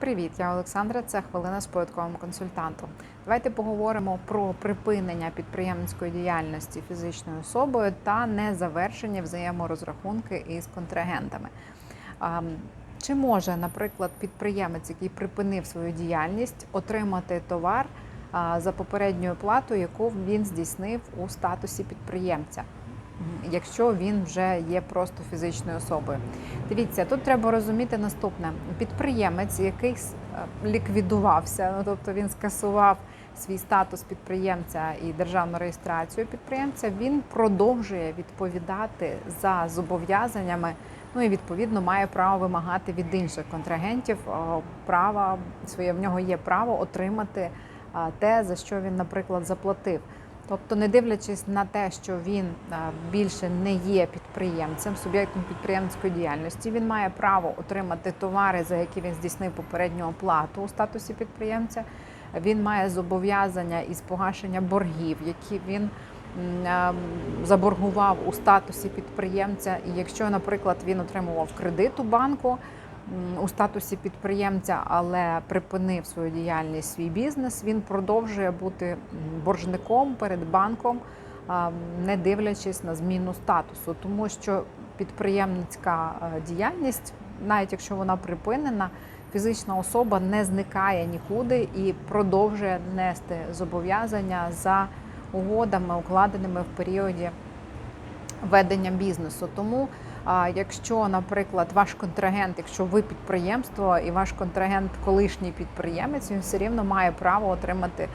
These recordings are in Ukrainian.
Привіт, я Олександра. Це хвилина з податковим консультантом. Давайте поговоримо про припинення підприємницької діяльності фізичною особою та незавершення взаєморозрахунки із контрагентами. Чи може, наприклад, підприємець, який припинив свою діяльність, отримати товар за попередньою платою, яку він здійснив у статусі підприємця? Якщо він вже є просто фізичною особою. Дивіться, тут треба розуміти наступне: підприємець, який е, ліквідувався, ну тобто він скасував свій статус підприємця і державну реєстрацію підприємця, він продовжує відповідати за зобов'язаннями. Ну і відповідно має право вимагати від інших контрагентів е, права своє. В нього є право отримати е, те, за що він, наприклад, заплатив. Тобто, не дивлячись на те, що він більше не є підприємцем, суб'єктом підприємницької діяльності, він має право отримати товари, за які він здійснив попередню оплату у статусі підприємця. Він має зобов'язання із погашення боргів, які він заборгував у статусі підприємця. І якщо, наприклад, він отримував кредит у банку у статусі підприємця, але припинив свою діяльність, свій бізнес, він продовжує бути боржником перед банком, не дивлячись на зміну статусу, тому що підприємницька е, діяльність, навіть якщо вона припинена, фізична особа не зникає нікуди і продовжує нести зобов'язання за угодами, укладеними в періоді ведення бізнесу. Тому, якщо, наприклад, ваш контрагент, якщо ви підприємство і ваш контрагент колишній підприємець, він все рівно має право отримати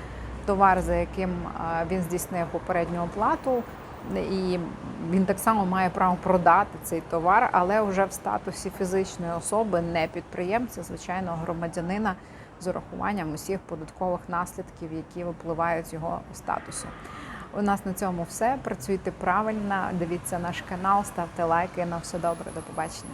товар, за яким він здійснив попередню оплату. І він так само має право продати цей товар, але вже в статусі фізичної особи, не підприємця, звичайного громадянина з урахуванням усіх податкових наслідків, які випливають з його статусу. У нас на цьому все. Працюйте правильно, дивіться наш канал, ставте лайки. На все добре, до побачення.